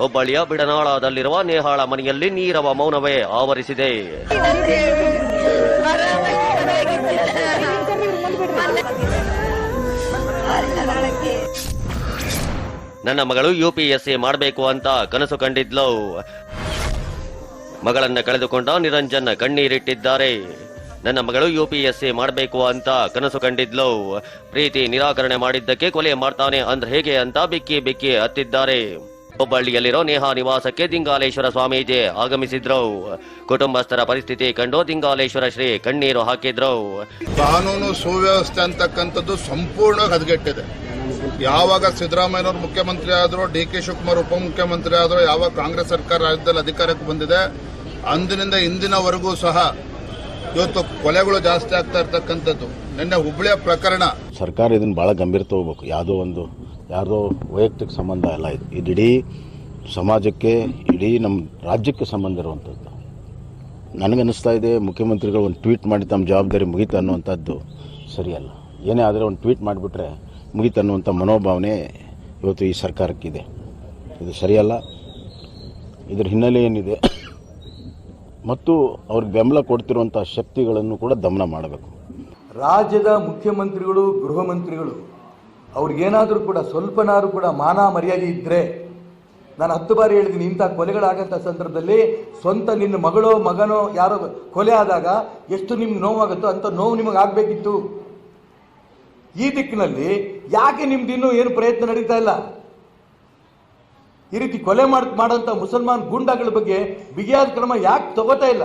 ಹುಬ್ಬಳ್ಳಿಯ ಬಿಡನಾಳದಲ್ಲಿರುವ ನೇಹಾಳ ಮನೆಯಲ್ಲಿ ನೀರವ ಮೌನವೇ ಆವರಿಸಿದೆ. ನನ್ನ ಮಗಳು ಯುಪಿಎಸ್ಸಿ ಮಾಡಬೇಕು ಅಂತ ಕನಸು ಕಂಡಿದ್ಲು. ಮಗಳನ್ನ ಕಳೆದುಕೊಂಡ ನಿರಂಜನ್ ಕಣ್ಣೀರಿಟ್ಟಿದ್ದಾರೆ. ನನ್ನ ಮಗಳು ಯುಪಿಎಸ್ಸಿ ಮಾಡಬೇಕು ಅಂತ ಕನಸು ಕಂಡಿದ್ಲು. ಪ್ರೀತಿ ನಿರಾಕರಣೆ ಮಾಡಿದ್ದಕ್ಕೆ ಕೊಲೆ ಮಾಡ್ತಾನೆ ಅಂದ್ರೆ ಹೇಗೆ ಅಂತ ಬಿಕ್ಕಿ ಬಿಕ್ಕಿ ಹತ್ತಿದ್ದಾರೆ. ಹುಬ್ಬಳ್ಳಿಯಲ್ಲಿರೋ ನೇಹಾ ನಿವಾಸಕ್ಕೆ ದಿಂಗಾಲೇಶ್ವರ ಸ್ವಾಮೀಜಿ ಆಗಮಿಸಿದ್ರು. ಕುಟುಂಬಸ್ಥರ ಪರಿಸ್ಥಿತಿ ಕಂಡು ದಿಂಗಾಲೇಶ್ವರ ಶ್ರೀ ಕಣ್ಣೀರು ಹಾಕಿದ್ರು. ಕಾನೂನು ಸುವ್ಯವಸ್ಥೆ ಅಂತಕ್ಕಂಥದ್ದು ಸಂಪೂರ್ಣ ಹದಗೆಟ್ಟಿದೆ ಯಾವಾಗ ಸಿದ್ದರಾಮಯ್ಯನವರು ಮುಖ್ಯಮಂತ್ರಿ ಆದರೂ, ಡಿ ಕೆ ಶಿವಕುಮಾರ್ ಉಪಮುಖ್ಯಮಂತ್ರಿ ಆದರೂ, ಯಾವಾಗ ಕಾಂಗ್ರೆಸ್ ಸರ್ಕಾರ ರಾಜ್ಯದಲ್ಲಿ ಅಧಿಕಾರಕ್ಕೆ ಬಂದಿದೆ, ಅಂದಿನಿಂದ ಇಂದಿನವರೆಗೂ ಸಹ ಇವತ್ತು ಕೊಲೆಗಳು ಜಾಸ್ತಿ ಆಗ್ತಾ ಇರ್ತಕ್ಕಂಥದ್ದು. ನಿನ್ನೆ ಹುಬ್ಳಿಯ ಪ್ರಕರಣ. ಸರ್ಕಾರ ಇದನ್ನು ಭಾಳ ಗಂಭೀರ ತಗೋಬೇಕು. ಯಾವುದೋ ಒಂದು, ಯಾರ್ದೋ ವೈಯಕ್ತಿಕ ಸಂಬಂಧ ಎಲ್ಲ ಇದು. ಇದು ಇಡೀ ಸಮಾಜಕ್ಕೆ, ಇಡೀ ನಮ್ಮ ರಾಜ್ಯಕ್ಕೆ ಸಂಬಂಧ ಇರುವಂಥದ್ದು ನನಗನ್ನಿಸ್ತಾ ಇದೆ, ಮುಖ್ಯಮಂತ್ರಿಗಳು ಒಂದು ಟ್ವೀಟ್ ಮಾಡಿ ತಮ್ಮ ಜವಾಬ್ದಾರಿ ಮುಗೀತು ಅನ್ನುವಂಥದ್ದು ಸರಿಯಲ್ಲ. ಏನೇ ಆದರೆ ಒಂದು ಟ್ವೀಟ್ ಮಾಡಿಬಿಟ್ರೆ ಮುಗೀತು ಅನ್ನುವಂಥ ಮನೋಭಾವನೆ ಇವತ್ತು ಈ ಸರ್ಕಾರಕ್ಕಿದೆ. ಇದು ಸರಿಯಲ್ಲ. ಇದರ ಹಿನ್ನೆಲೆ ಏನಿದೆ? ಮತ್ತು ಅವ್ರಿಗೆ ಬೆಂಬಲ ಕೊಡ್ತಿರುವಂಥ ಶಕ್ತಿಗಳನ್ನು ಕೂಡ ದಮನ ಮಾಡಬೇಕು. ರಾಜ್ಯದ ಮುಖ್ಯಮಂತ್ರಿಗಳು, ಗೃಹ ಮಂತ್ರಿಗಳು, ಅವ್ರಿಗೇನಾದರೂ ಕೂಡ ಸ್ವಲ್ಪನಾದರೂ ಕೂಡ ಮಾನ ಮರ್ಯಾದೆ ಇದ್ದರೆ ನಾನು ಹತ್ತು ಬಾರಿ ಹೇಳಿದ್ದೀನಿ ಇಂಥ ಕೊಲೆಗಳಾಗಂಥ ಸಂದರ್ಭದಲ್ಲಿ ಸ್ವಂತ ನಿನ್ನ ಮಗಳೋ, ಮಗನೋ, ಯಾರೋ ಕೊಲೆ ಆದಾಗ ಎಷ್ಟು ನಿಮ್ಗೆ ನೋವಾಗುತ್ತೋ ಅಂಥ ನೋವು ನಿಮಗೆ ಆಗಬೇಕಿತ್ತು. ಈ ದಿಕ್ಕಿನಲ್ಲಿ ಯಾಕೆ ನಿಮ್ದು ಇನ್ನೂ ಏನು ಪ್ರಯತ್ನ ನಡೀತಾ ಇಲ್ಲ? ಈ ರೀತಿ ಕೊಲೆ ಮಾಡ್ ಮಾಡೋಂಥ ಮುಸಲ್ಮಾನ್ ಗೂಂಡಾಗಳ ಬಗ್ಗೆ ಬಿಗಿಯಾದ ಕ್ರಮ ಯಾಕೆ ತಗೋತಾ ಇಲ್ಲ?